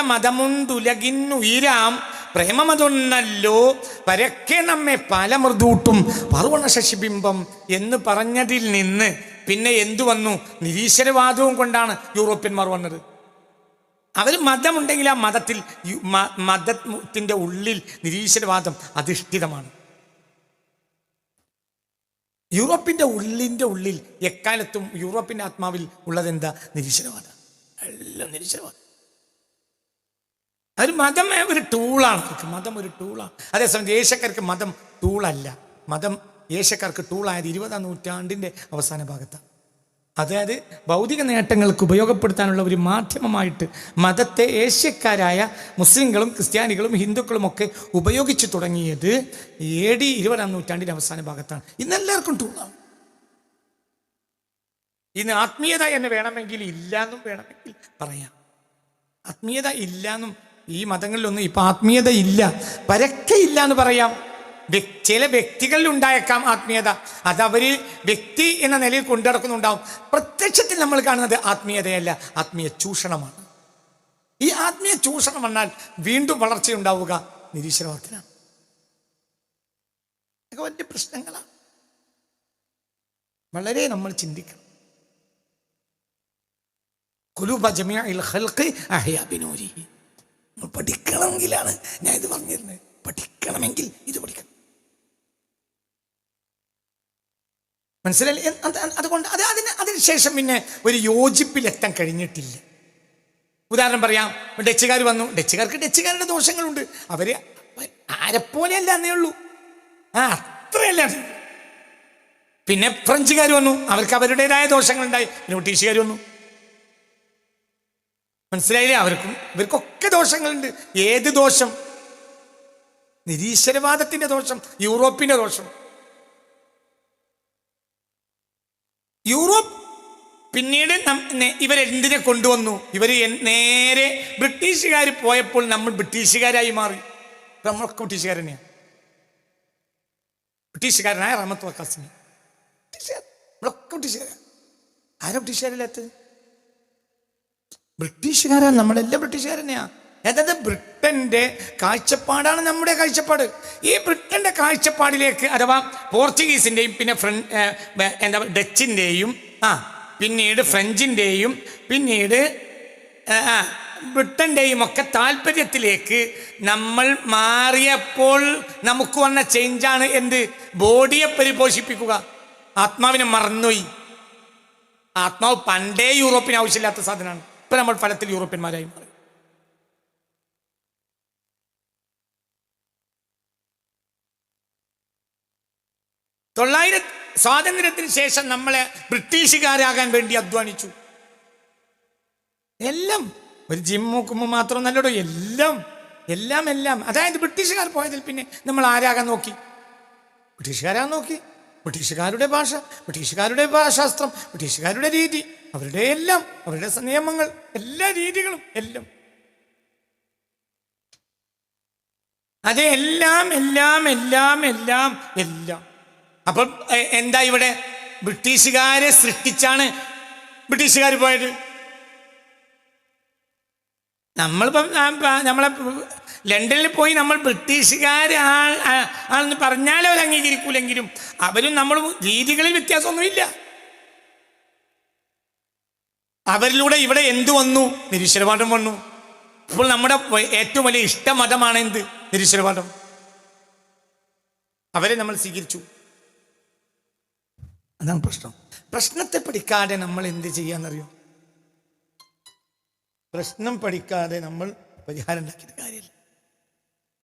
മതമുണ്ടുലകിന്നുയരാം. പ്രേമമതൊന്നല്ലോ പരക്കെ നമ്മെ പല മൃദൂട്ടും പർവണ ശശിബിംബം എന്ന് പറഞ്ഞതിൽ നിന്ന് പിന്നെ എന്തു വന്നു? നിരീശ്വരവാദവും കൊണ്ടാണ് യൂറോപ്യന്മാർ വന്നത്. അവർ മതമുണ്ടെങ്കിൽ ആ മതത്തിൽ മതത്തിന്റെ ഉള്ളിൽ നിരീശ്വരവാദം അധിഷ്ഠിതമാണ്. യൂറോപ്പിന്റെ ഉള്ളിന്റെ ഉള്ളിൽ എക്കാലത്തും യൂറോപ്പിന്റെ ആത്മാവിൽ ഉള്ളതെന്താ? നിരീശ്വരവാദം. എല്ലാം നിരീശ്വരവാദം. ഒരു മതം ഒരു ടൂളാണ്. അവർക്ക് മതം ഒരു ടൂളാണ്. അതേസമയം ഏഷ്യക്കാർക്ക് മതം ടൂളല്ല. മതം ഏഷ്യക്കാർക്ക് ടൂളായത് ഇരുപതാം നൂറ്റാണ്ടിന്റെ അവസാന ഭാഗത്താണ്. അതായത് ഭൗതിക നേട്ടങ്ങൾക്ക് ഉപയോഗപ്പെടുത്താനുള്ള ഒരു മാധ്യമമായിട്ട് മതത്തെ ഏഷ്യക്കാരായ മുസ്ലിങ്ങളും ക്രിസ്ത്യാനികളും ഹിന്ദുക്കളും ഒക്കെ ഉപയോഗിച്ചു തുടങ്ങിയത് എ ഡി ഇരുപതാം നൂറ്റാണ്ടിന്റെ അവസാന ഭാഗത്താണ്. ഇന്ന് എല്ലാവർക്കും ടൂളാണ്. ഇന്ന് ആത്മീയത എന്ന് വേണമെങ്കിൽ ഇല്ലാന്നും വേണമെങ്കിൽ പറയാം. ആത്മീയത ഇല്ലാന്നും ഈ മതങ്ങളിലൊന്നും ഇപ്പം ആത്മീയത ഇല്ല. പരക്കെ ഇല്ല എന്ന് പറയാം ചില വ്യക്തികളിൽ ഉണ്ടായേക്കാം ആത്മീയത. അത് അവർ വ്യക്തി എന്ന നിലയിൽ കൊണ്ടിടക്കുന്നുണ്ടാവും പ്രത്യക്ഷത്തിൽ നമ്മൾ കാണുന്നത് ആത്മീയതയല്ല ആത്മീയ ചൂഷണമാണ്. ഈ ആത്മീയ ചൂഷണം വന്നാൽ വീണ്ടും വളർച്ചയുണ്ടാവുക നിരീശ്വരവാദത്തിനാണ് ഇതൊക്കെ വലിയ പ്രശ്നങ്ങളാണ് വളരെ നമ്മൾ ചിന്തിക്കണം. കുലൂബ ജമിഅൽ ഖൽഖി അഹ്യാ ബിനൂരിഹി. പഠിക്കണമെങ്കിലാണ് ഞാൻ ഇത് പറഞ്ഞിരുന്നത് പഠിക്കണമെങ്കിൽ ഇത് പഠിക്കണം. മനസ്സിലായി അതുകൊണ്ട് അത് അതിന് അതിനുശേഷം പിന്നെ ഒരു യോജിപ്പിലെത്താൻ കഴിഞ്ഞിട്ടില്ല. ഉദാഹരണം പറയാം ഡച്ചുകാർ വന്നു. ഡച്ചുകാർക്ക് ഡച്ചുകാരുടെ ദോഷങ്ങളുണ്ട്. അവർ ആരെപ്പോലെയല്ല എന്നേ ഉള്ളൂ. ആ അത്രയല്ല അത്. പിന്നെ ഫ്രഞ്ചുകാർ വന്നു. അവർക്ക് അവരുടേതായ ദോഷങ്ങളുണ്ടായി. പിന്നെ ബ്രിട്ടീഷുകാർ വന്നു. മനസ്സിലായില്ലേ? അവർക്കും ഇവർക്കൊക്കെ ദോഷങ്ങളുണ്ട്. ഏത് ദോഷം? നിരീശ്വരവാദത്തിന്റെ ദോഷം യൂറോപ്പിന്റെ ദോഷം. യൂറോപ്പ് പിന്നീട് ഇവരെന്തിനെ കൊണ്ടുവന്നു? ഇവർ നേരെ ബ്രിട്ടീഷുകാർ പോയപ്പോൾ നമ്മൾ ബ്രിട്ടീഷുകാരായി മാറി. നമ്മളൊക്കെ ബ്രിട്ടീഷുകാർ തന്നെയാണ് ബ്രിട്ടീഷുകാരനായ റഹമത്ത് വക്കാസിനി ബ്രിട്ടീഷുകാർ. നമ്മളൊക്കെ ബ്രിട്ടീഷുകാരാണ് ആരാ ബ്രിട്ടീഷുകാരില്ലാത്തത്? ബ്രിട്ടീഷുകാരാണ് നമ്മളെല്ലാം ബ്രിട്ടീഷുകാർ തന്നെയാ അതായത് ബ്രിട്ടന്റെ കാഴ്ചപ്പാടാണ് നമ്മുടെ കാഴ്ചപ്പാട്. ഈ ബ്രിട്ടന്റെ കാഴ്ചപ്പാടിലേക്ക് അഥവാ പോർച്ചുഗീസിന്റെയും പിന്നെ ഫ്ര എന്താ ഡച്ചിന്റെയും ആ പിന്നീട് ഫ്രഞ്ചിന്റെയും പിന്നീട് ബ്രിട്ടന്റെയും ഒക്കെ താല്പര്യത്തിലേക്ക് നമ്മൾ മാറിയപ്പോൾ നമുക്ക് വന്ന ചേഞ്ചാണ് എന്ത്? ബോഡിയെ പരിപോഷിപ്പിക്കുക. ആത്മാവിനെ മറന്നുപോയി. ആത്മാവ് പണ്ടേ യൂറോപ്പിന് ആവശ്യമില്ലാത്ത സാധനമാണ്. ഇപ്പൊ നമ്മൾ ഫലത്തിൽ യൂറോപ്യന്മാരായി മാറി. തൊള്ളായിര സ്വാതന്ത്ര്യത്തിന് ശേഷം നമ്മളെ ബ്രിട്ടീഷുകാരാകാൻ വേണ്ടി അധ്വാനിച്ചു. എല്ലാം. ഒരു ജിമ്മുക്കുമ്പ് മാത്രം നല്ലടോ എല്ലാം. എല്ലാം എല്ലാം. അതായത് ബ്രിട്ടീഷുകാർ പോയതിൽ പിന്നെ നമ്മൾ ആരാകാൻ നോക്കി? ബ്രിട്ടീഷുകാരാൻ നോക്കി? ബ്രിട്ടീഷുകാരുടെ ഭാഷ ബ്രിട്ടീഷുകാരുടെ ഭാഷാസ്ത്രം ബ്രിട്ടീഷുകാരുടെ രീതി. അവരുടെ എല്ലാം അവരുടെ നിയമങ്ങൾ എല്ലാ രീതികളും എല്ലാം. അതെ എല്ലാം എല്ലാം എല്ലാം എല്ലാം. എല്ലാം അപ്പം എന്താ ഇവിടെ ബ്രിട്ടീഷുകാരെ സൃഷ്ടിച്ചാണ് ബ്രിട്ടീഷുകാർ പോയത്? നമ്മളിപ്പം നമ്മളെ ലണ്ടനിൽ പോയി നമ്മൾ ബ്രിട്ടീഷുകാർ ആണെന്ന് പറഞ്ഞാൽ അവർ അംഗീകരിക്കൂലെങ്കിലും അവരും നമ്മൾ രീതികളിൽ വ്യത്യാസമൊന്നുമില്ല. അവരിലൂടെ ഇവിടെ എന്തു വന്നു? നിരീശ്വരവാദം വന്നു. അപ്പോൾ നമ്മുടെ ഏറ്റവും വലിയ ഇഷ്ട മതമാണ് എന്ത്? നിരീശ്വരവാദം അവരെ നമ്മൾ സ്വീകരിച്ചു. അതാണ് പ്രശ്നം. പ്രശ്നത്തെ പഠിക്കാതെ നമ്മൾ എന്ത് ചെയ്യാന്നറിയോ? പ്രശ്നം പഠിക്കാതെ നമ്മൾ പരിഹാരം ഉണ്ടാക്കിയിട്ട് കാര്യമില്ല.